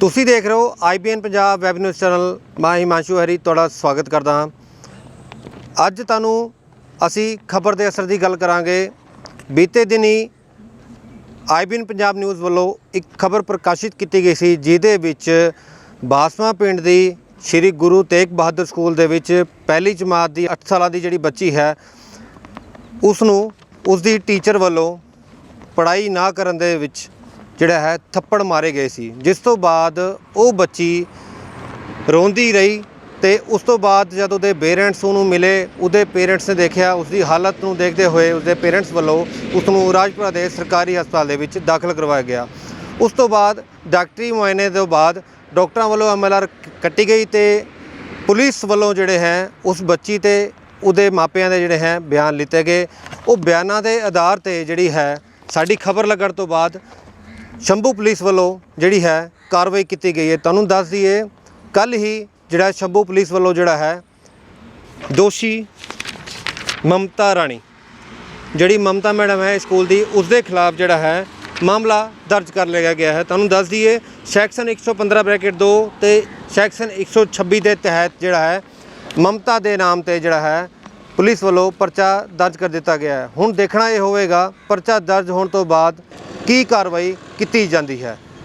ਤੁਸੀਂ ਦੇਖ ਰਹੇ ਹੋ IBN Punjab web news channel. ਮੈਂ ਹਿਮਾਂਸ਼ੂ ਹਰੀ, ਤੁਹਾਡਾ ਸਵਾਗਤ ਕਰਦਾ ਹਾਂ। ਅੱਜ ਤੁਹਾਨੂੰ ਅਸੀਂ ਖਬਰ ਦੇ ਅਸਰ ਦੀ ਗੱਲ ਕਰਾਂਗੇ। ਬੀਤੇ ਦਿਨੀ ਆਈਬੀਐਨ ਪੰਜਾਬ ਨਿਊਜ਼ ਵੱਲੋਂ ਇੱਕ ਖਬਰ ਪ੍ਰਕਾਸ਼ਿਤ ਕੀਤੀ ਗਈ ਸੀ, ਜਿਹਦੇ ਵਿੱਚ ਬਾਸਮਾ ਪਿੰਡ ਦੀ ਸ਼੍ਰੀ ਗੁਰੂ ਤੇਗ ਬਹਾਦਰ ਸਕੂਲ ਦੇ ਵਿੱਚ ਪਹਿਲੀ ਜਮਾਤ ਦੀ 8 ਸਾਲਾਂ ਦੀ ਜਿਹੜੀ ਬੱਚੀ ਹੈ ਉਸ ਨੂੰ ਉਸ ਦੀ ਟੀਚਰ ਵੱਲੋਂ ਪੜ੍ਹਾਈ ਨਾ ਕਰਨ ਦੇ ਵਿੱਚ ਜਿਹੜਾ ਹੈ, ਥੱਪੜ ਮਾਰੇ ਗਏ ਸੀ। ਜਿਸ ਤੋਂ ਬਾਅਦ ਉਹ ਬੱਚੀ ਰੋਂਦੀ ਰਹੀ ਤੇ ਉਸ ਤੋਂ ਬਾਅਦ ਜਦ ਉਹਦੇ ਪੇਰੈਂਟਸ ਉਹਨੂੰ ਮਿਲੇ, ਉਹਦੇ ਪੇਰੈਂਟਸ ਨੇ ਦੇਖਿਆ ਉਸ ਦੀ ਹਾਲਤ ਨੂੰ ਦੇਖਦੇ ਹੋਏ ਉਸਦੇ ਪੇਰੈਂਟਸ ਵੱਲੋਂ ਉਸ ਨੂੰ ਰਾਜਪੁਰਾ ਦੇ ਸਰਕਾਰੀ ਹਸਪਤਾਲ ਦੇ ਵਿੱਚ ਦਾਖਲ ਕਰਵਾਇਆ ਗਿਆ। ਉਸ ਤੋਂ ਬਾਅਦ ਡਾਕਟਰੀ ਮੁਆਇਨੇ ਤੋਂ ਬਾਅਦ ਡਾਕਟਰਾਂ ਵੱਲੋਂ ਐਮਐਲਆਰ ਕੱਟੀ ਗਈ ਤੇ ਪੁਲਿਸ ਵੱਲੋਂ ਜਿਹੜੇ ਹੈ, ਉਸ ਬੱਚੀ ਤੇ ਉਹਦੇ ਮਾਪਿਆਂ ਦੇ ਜਿਹੜੇ ਹੈ, ਬਿਆਨ ਲਿੱਤੇ ਗਏ। ਉਹ ਬਿਆਨਾਂ ਦੇ ਆਧਾਰ ਤੇ ਜਿਹੜੀ ਹੈ, ਸਾਡੀ ਖਬਰ ਲੱਗਣ ਤੋਂ ਬਾਅਦ ਸ਼ੰਭੂ ਪੁਲਿਸ ਵੱਲੋਂ ਜਿਹੜੀ ਹੈ ਕਾਰਵਾਈ ਕੀਤੀ ਗਈ ਹੈ। ਤੁਹਾਨੂੰ ਦੱਸ ਦਈਏ ਕੱਲ ਹੀ ਜਿਹੜਾ ਸ਼ੰਭੂ ਪੁਲਿਸ ਵੱਲੋਂ ਜਿਹੜਾ ਹੈ, ਦੋਸ਼ੀ ਮਮਤਾ ਰਾਣੀ, ਜਿਹੜੀ ਮਮਤਾ ਮੈਡਮ ਹੈ ਸਕੂਲ ਦੀ ਉਸ ਦੇ ਖਿਲਾਫ ਜਿਹੜਾ ਹੈ ਮਾਮਲਾ ਦਰਜ ਕਰ ਲਿਆ ਗਿਆ ਹੈ। ਤੁਹਾਨੂੰ ਦੱਸ ਦਈਏ, ਸੈਕਸ਼ਨ 115 ਬ੍ਰੈਕਟ 2 ਤੇ ਸੈਕਸ਼ਨ 126 ਦੇ ਤਹਿਤ ਜਿਹੜਾ ਹੈ, ਮਮਤਾ ਦੇ ਨਾਮ ਤੇ ਜਿਹੜਾ ਹੈ ਪੁਲਿਸ ਵੱਲੋਂ ਪਰਚਾ ਦਰਜ ਕਰ ਦਿੱਤਾ ਗਿਆ ਹੈ। ਹੁਣ ਦੇਖਣਾ ਇਹ ਹੋਵੇਗਾ, ਪਰਚਾ ਦਰਜ ਹੋਣ ਤੋਂ ਬਾਅਦ ਕੀ ਕਾਰਵਾਈ ਕੀਤੀ ਜਾਂਦੀ ਹੈ?